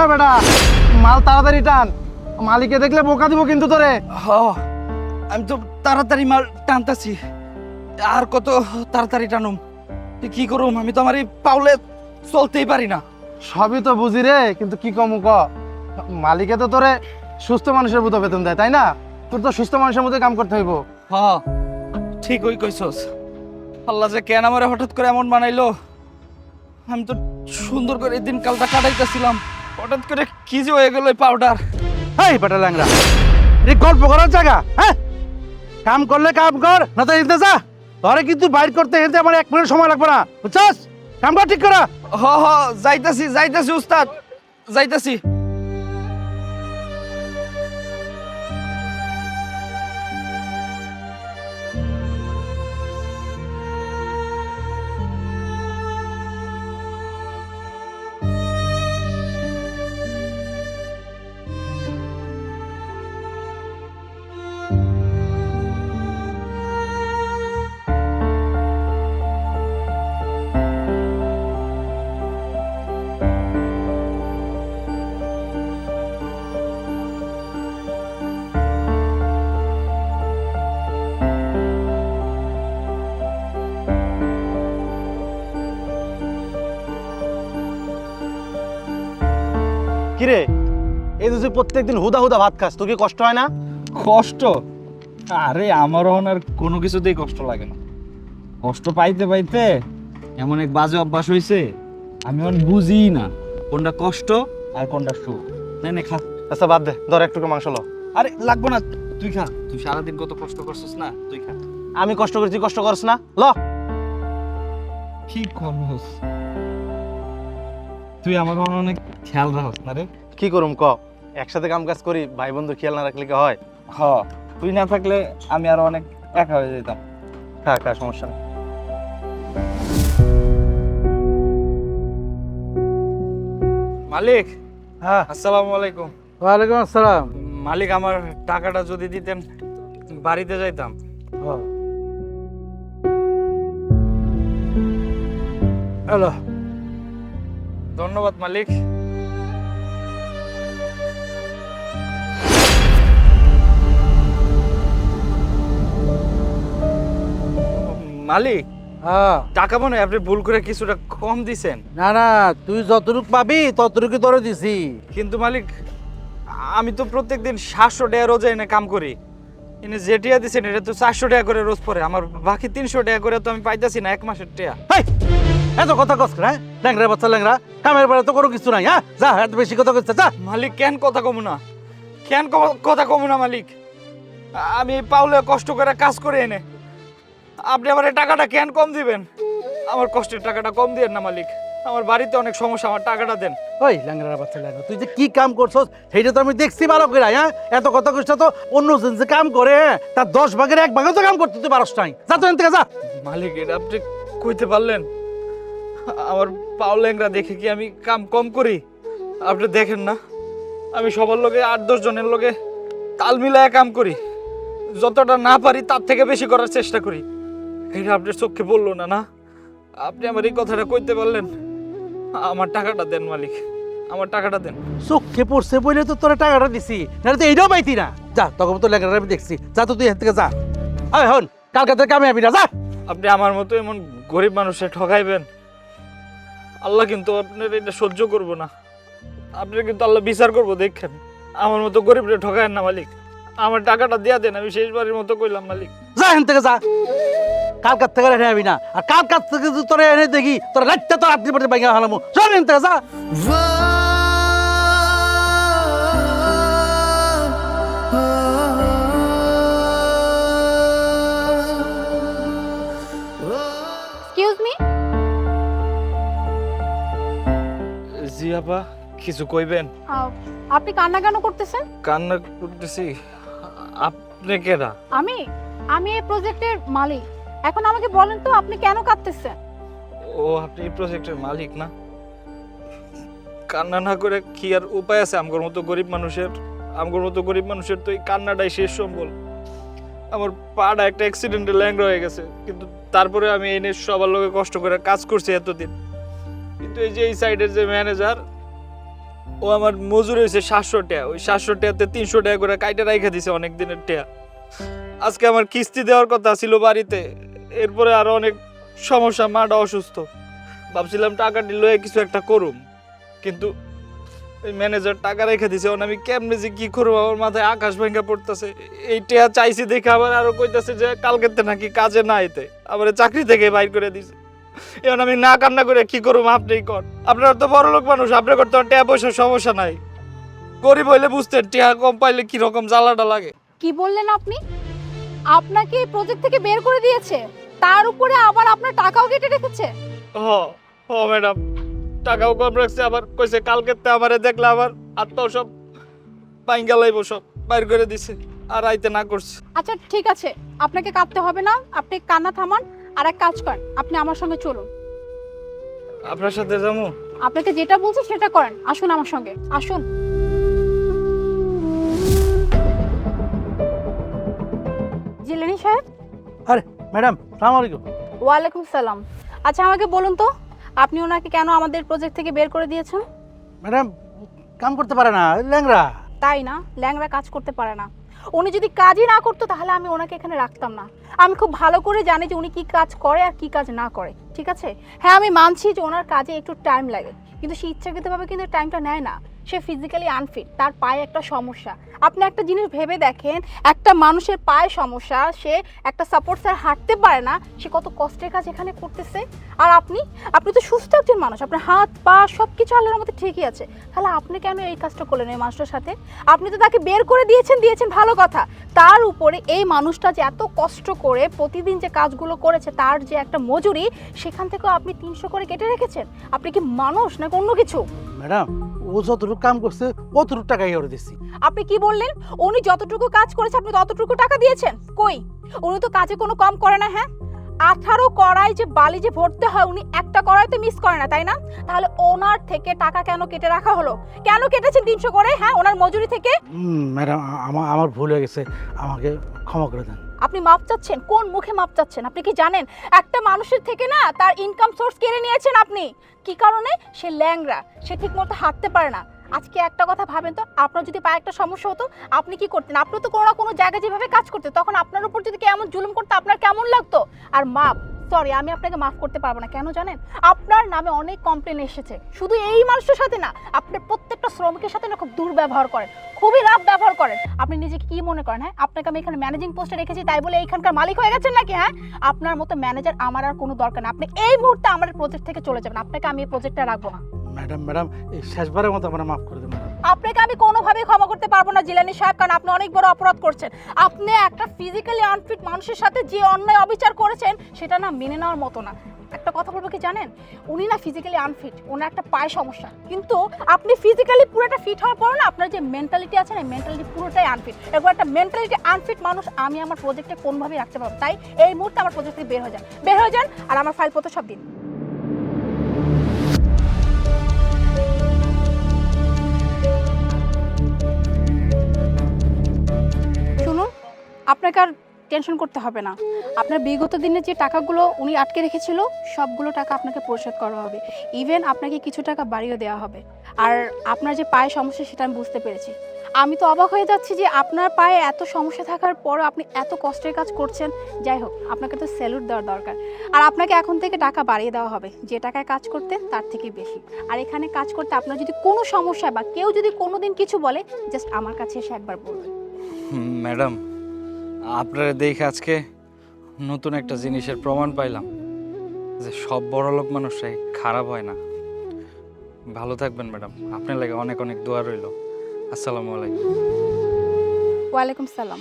এ বেটা মাল তাড়াতাড়ি টান। মালিকে দেখলে বোকা দিব কিন্তু তোরে। হ আমি তো তাড়াতাড়ি মাল টানতাছি। আর কত তাড়াতাড়ি টানুম? কি করুম? আমি তো আমার এই পাউলে চলতেই পারি না। সবই তো বুঝি রে কিন্তু কি কমু ক? মালিকে তো তোরে সুস্থ মানুষের মতো বেতন দেয় তাই না? তোর তো সুস্থ মানুষের মতো কাম করতে হইব। হ ঠিক ওই কইছস। আল্লাহ যে কেন আমারে হঠাৎ করে এমন বানাইলো? আমি তো সুন্দর করে দিন কালটা কাটাইতেছিলাম। হঠাৎ করে কি যে হয়ে গেল পাউডার? এই বেটা ল্যাংরা রে গল্প করার জায়গা হ্যাঁ? কাম করলে কাম কর না তো এনতে যা। ধরে কিন্তু বাইর করতে এনতে আমার এক মিনিট সময় লাগবে না বুঝছস? কাম কর ঠিক করা। হ হ যাইতাছি যাইতাছি উস্তাদ যাইতাছি। কিরে? এই যে তুই প্রত্যেকদিন হুদা হুদা ভাত খাস তোর কি কষ্ট হয় না? কষ্ট? আরে আমার আর কোনো কিছুতেই কষ্ট লাগে না। কষ্ট পাইতে পাইতে এমন এক বাজে অভ্যাস হয়েছে আমি এখন বুঝি না কোনটা কষ্ট আর কোনটা সুখ। না না খা। আচ্ছা বাদ দে ধর একটু মাংস লো। আরে লাগবো না তুই খা। তুই সারাদিন কত কষ্ট করছিস না তুই খা। আমি কষ্ট করছি কষ্ট করছ না। ল। কি করবস তুই আমার অনেক খেয়াল রাখস না রে। কি করুম ক? একসাথে কাম কাজ করি ভাই বন্ধু খেয়াল না রাখলে কি হয়? হ। তুই না থাকলে আমি আরও অনেক একা হয়ে যেতাম। হ্যাঁ হ্যাঁ সমস্যা নেই। মালিক হ্যাঁ। আসসালামু আলাইকুম। ওয়ালাইকুম আসসালাম। মালিক আমার টাকাটা যদি দিতেন বাড়িতে যাইতাম। হ্যালো। ধন্যবাদ মালিক। মালিক হ্যাঁ। টাকা মনে হয় আপনি ভুল করে কিছুটা কম দিছেন। না না তুই যতটুক পাবি ততটুকু তোরে দিছি। কিন্তু মালিক আমি তো প্রত্যেকদিন সাতশো টাকা রোজা এনে কাম করি। এনে যে টিয়া দিছেন এটা তো চারশো টাকা করে রোজ পরে আমার বাকি তিনশো টাকা করে তো আমি পাইতাছি না এক মাসের টিয়া। হেই, এত কথা কস হ্যাঁ? ল্যাংরা বাচ্চা ল্যাংরা কামের বেলা তো কোনো কিছু নাই হ্যাঁ? যা এত বেশি কথা কইছে যা। মালিক কেন কথা কমু না? কেন কথা কমু না মালিক? আমি পাউলে কষ্ট করে কাজ করে এনে আপনি আমার টাকাটা কেন কম দিবেন? আমার কষ্টের টাকাটা কম দিয়েন না মালিক। আমার বাড়িতে অনেক সমস্যা আমার টাকাটা দেন। ওই ল্যাংরা বাচ্চা ল্যাংরা তুই যে কি কাম করছস সেইটা তো আমি দেখছি ভালো করে হ্যাঁ? এত কথা কইছ তো অন্য জন যে কাম করে হ্যাঁ, তার দশ ভাগের এক ভাগও তো কাম করতে তুই পারস নাই। যা তো এখান থেকে যা। মালিক এটা আপনি কইতে পারলেন? আমার পাও ল্যাংরা দেখে কি আমি কাম কম করি? আপনি দেখেন না আমি সবার লোকে আট দশ জনের লোকে তাল মিলায় কাম করি। যতটা না পারি তার থেকে বেশি করার চেষ্টা করি। এটা আপনার চোখে বলল না না? আপনি আমার এই কথাটা কইতে পারলেন? আমার টাকাটা দেন মালিক আমার টাকাটা দেন। চোখে পড়ছে বলে তো তোরা টাকাটা দিছি নাহলে তো এইটাও পাইতি না। যা তখন তো ল্যাংরা আমি দেখছি। যা তো তুই এখান থেকে যা। হন কালকে থেকে কামে আবি না যা। আপনি আমার মতো এমন গরিব মানুষের ঠকাইবেন? আল্লাহ কিন্তু আপনার এটা সহ্য করব না। আপনি কিন্তু আল্লাহ বিচার করব দেখেন। আমার মতো গরিবরে ঠকায় না মালিক। আমার টাকাটা দিয়া দেন আমি শেষবারের মতো কইলাম মালিক। যা এখান থেকে যা। কালকার থেকে এনে আবি না। আর কাল কাছ থেকে তোর এনে দেখি তোর রাতটা তোর আপনি পড়তে বাইঙ্গা হালামু। যা এখান থেকে যা। আপা কিছু কইবেন? আপনি কান্না কেন করতেছেন? কান্না করতেছি আপনি কেনা আমি আমি এই প্রজেক্টের মালিক। এখন আমাকে বলেন তো আপনি কেন কাঁদতেছেন? ও আপনি এই প্রজেক্টের মালিক না? কান্না না করে কি আর উপায় আছে? আমগর মতো গরিব মানুষের আমগর মতো গরিব মানুষের তো এই কান্নাটাই শেষ সম্বল। আমার পাটা একটা অ্যাক্সিডেন্টে ল্যাংড়া হয়ে গেছে কিন্তু তারপরে আমি এনে সবার লোকে কষ্ট করে কাজ করছি এতদিন। এই যে এই সাইডের যে ম্যানেজার ও আমার মজুরি হয়েছে সাতশো টাকা। ওই সাতশো টাকাতে তিনশো টাকা করে কাইটে রাইখা দিছে অনেক দিনের টাকা আজকে আমার কিস্তি দেওয়ার কথা ছিল বাড়িতে, এরপরে আরও অনেক সমস্যা, মাটা অসুস্থ। ভাবছিলাম টাকাটি লয়ে কিছু একটা করুম, কিন্তু এই ম্যানেজার টাকা রেখে দিছে ওন আমি কেমনে যে কি করব? আমার মাথায় আকাশ ভেঙে পড়তেছে। এই টেয়া চাইছি দেখে আবার আরও কইতাছে যে কালকেতে নাকি কাজে না আইতে। আবার চাকরি থেকে বাইর করে দিছে। এখন আমি না কান্না করে কি করব আপনি কর। আপনার তো বড় লোক মানুষ আপনার করতে টেয়া পয়সার সমস্যা নাই। গরিব হইলে বুঝতেন টেয়া কম পাইলে কি রকম জ্বালাটা লাগে। কি বললেন আপনি? আপনাকে এই প্রজেক্ট থেকে বের করে দিয়েছে তার উপরে আবার আপনার টাকাও কেটে রেখেছে? হ হ ম্যাডাম। টাকাও কম রাখছে আবার কইছে কালকেতে আমারে দেখলে আবার আত্মাও সব পাইঙ্গা লাইব সব বাইর করে দিছে আর আইতে না করছে। আচ্ছা ঠিক আছে। আপনাকে কাঁদতে হবে না আপনি কান্না থামান। আর এক কাজ করেন আপনি আমার সঙ্গে চলুন। আপনার সাথে যাব? আপনাকে যেটা বলছি সেটা করেন আসুন আমার সঙ্গে আসুন। জিলেনি সাহেব? আরে ম্যাডাম সালাম আলাইকুম। ওয়ালাইকুম সালাম। আচ্ছা আমাকে বলুন তো আপনি ওনাকে কেন আমাদের প্রজেক্ট থেকে বের করে দিয়েছেন? ম্যাডাম কাম করতে পারে না ল্যাংরা তাই না ল্যাংরা কাজ করতে পারে না। উনি যদি কাজই না করতো, তাহলে আমি ওনাকে এখানে রাখতাম না। আমি খুব ভালো করে জানি যে উনি কি কাজ করে আর কি কাজ না করে, ঠিক আছে? হ্যাঁ আমি মানছি যে ওনার কাজে একটু টাইম লাগে, কিন্তু সে ইচ্ছাকৃতভাবে কিন্তু টাইমটা নেয় না। সে ফিজিক্যালি আনফিট তার পায়ে একটা সমস্যা। আপনি একটা জিনিস ভেবে দেখেন, একটা মানুষের পায়ে সমস্যা, সে একটা সাপোর্ট স্যার হাঁটতে পারে না, সে কত কষ্টের কাজ এখানে করতেছে। আর আপনি আপনি তো সুস্থ একজন মানুষ, আপনার হাত, পা সব কিছু আল্লাহর মধ্যে ঠিকই আছে। তাহলে আপনি কেন এই কাজটা করলেন এই মানুষটার সাথে? আপনি তো তাকে বের করে দিয়েছেন দিয়েছেন, ভালো কথা। তার উপরে এই মানুষটা যে এত কষ্ট করে প্রতিদিন যে কাজগুলো করেছে, তার যে একটা মজুরি, সেখান থেকেও আপনি তিনশো করে কেটে রেখেছেন? আপনি কি মানুষ নাকি অন্য কিছু? ম্যাডাম ও যতটুকু কাম করছে অতটুকু টাকাই ওরে দিচ্ছি আপনি কি বললেন? উনি যতটুকু কাজ করেছে আপনি ততটুকু টাকা দিয়েছেন। কই? উনি তো কাজে কোনো কম করে না হ্যাঁ? আঠারো কড়াই যে বালি যে ভরতে হয় উনি একটা কড়াই তো মিস করে না তাই না? তাহলে ওনার থেকে টাকা কেন কেটে রাখা হলো? কেন কেটেছেন তিনশো করে হ্যাঁ? ওনার মজুরি থেকে? ম্যাডাম আমার আমার ভুল হয়ে গেছে। আমাকে ক্ষমা করে দেন। আপনি মাপ চাচ্ছেন? কোন মুখে মাপ চাচ্ছেন? আপনি কি জানেন? একটা মানুষের থেকে না তার ইনকাম সোর্স কেড়ে নিয়েছেন আপনি। কি কারণে? সে ল্যাংরা সে ঠিকমতো হাঁটতে পারে না। আজকে একটা কথা ভাবেন তো, আপনার যদি পায়ে একটা সমস্যা হতো, আপনি কি করতেন? আপনি তো কোনো না কোনো জায়গায় যেভাবে কাজ করতেন, তখন আপনার উপর যদি কেমন জুলুম করতো, আপনার কেমন লাগতো? আর মাপ? সরি আমি আপনাকে মাফ করতে পারব না, কেন জানেন? আপনার নামে অনেক কমপ্লেন এসেছে। শুধু এই মানুষের সাথে না আপনার প্রত্যেকটা শ্রমিকের সাথে না খুব দুর্ব্যবহার করেন, খুবই রাফ ব্যবহার করেন। আপনি নিজেকে কি মনে করেন হ্যাঁ? আপনাকে আমি এখানে ম্যানেজিং পোস্টে রেখেছি, তাই বলে এইখানকার মালিক হয়ে গেছেন নাকি হ্যাঁ? আপনার মতো ম্যানেজার আমার আর কোনো দরকার না। আপনি এই মুহূর্তে আমার প্রজেক্ট থেকে চলে যাবেন, আপনাকে আমি এই প্রজেক্টটা রাখব না। ম্যাডাম ম্যাডাম, এই শেষবারের মতো আমার মাফ করে দেন আপনাকে আমি কোনোভাবেই ক্ষমা করতে পারব না, জিলানি সাহেব, কারণ আপনি অনেক বড় অপরাধ করছেন। আপনি একটা ফিজিক্যালি আনফিট মানুষের সাথে যে অন্যায় অবিচার করেছেন, সেটা না মেনে নেওয়ার মতো না। একটা কথা বলব কি জানেন? উনি না ফিজিক্যালি আনফিট ওনার একটা পায়ে সমস্যা। কিন্তু আপনি ফিজিক্যালি পুরোটা ফিট হওয়ার পর না আপনার যে মেন্টালিটি আছে না মেন্টালিটি পুরোটাই আনফিট এরকম একটা মেন্টালিটি আনফিট মানুষ আমি আমার প্রজেক্টে কোনোভাবেই রাখতে পারব তাই এই মুহূর্তে আমার প্রজেক্ট থেকে বের হয়ে যান। বের হয়ে যান আর আমার ফাইলপত্র সব দিন। আপনাকে আর টেনশন করতে হবে না। আপনার বিগত দিনে যে টাকাগুলো উনি আটকে রেখেছিল, সবগুলো টাকা আপনাকে পরিশোধ করা হবে। ইভেন আপনাকে কিছু টাকা বাড়িয়ে দেওয়া হবে। আর আপনার যে পায়ে সমস্যা, সেটা আমি বুঝতে পেরেছি। আমি তো অবাক হয়ে যাচ্ছি যে আপনার পায়ে এত সমস্যা থাকার পরও আপনি এত কষ্টের কাজ করছেন। যাই হোক, আপনাকে তো স্যালুট দেওয়ার দরকার। আর আপনাকে এখন থেকে টাকা বাড়িয়ে দেওয়া হবে। যে টাকায় কাজ করতেন তার থেকে বেশি। আর এখানে কাজ করতে আপনার যদি কোনো সমস্যা বা কেউ যদি কোনো দিন কিছু বলে জাস্ট আমার কাছে এসে একবার বলবেন। ম্যাডাম আপনারা দেখে আজকে নতুন একটা জিনিসের প্রমাণ পাইলাম যে সব বড় লোক মানুষরাই খারাপ হয় না। ভালো থাকবেন ম্যাডাম। আপনার লাগে অনেক অনেক দোয়া রইল। আসসালামু আলাইকুম। ওয়ালাইকুম সালাম।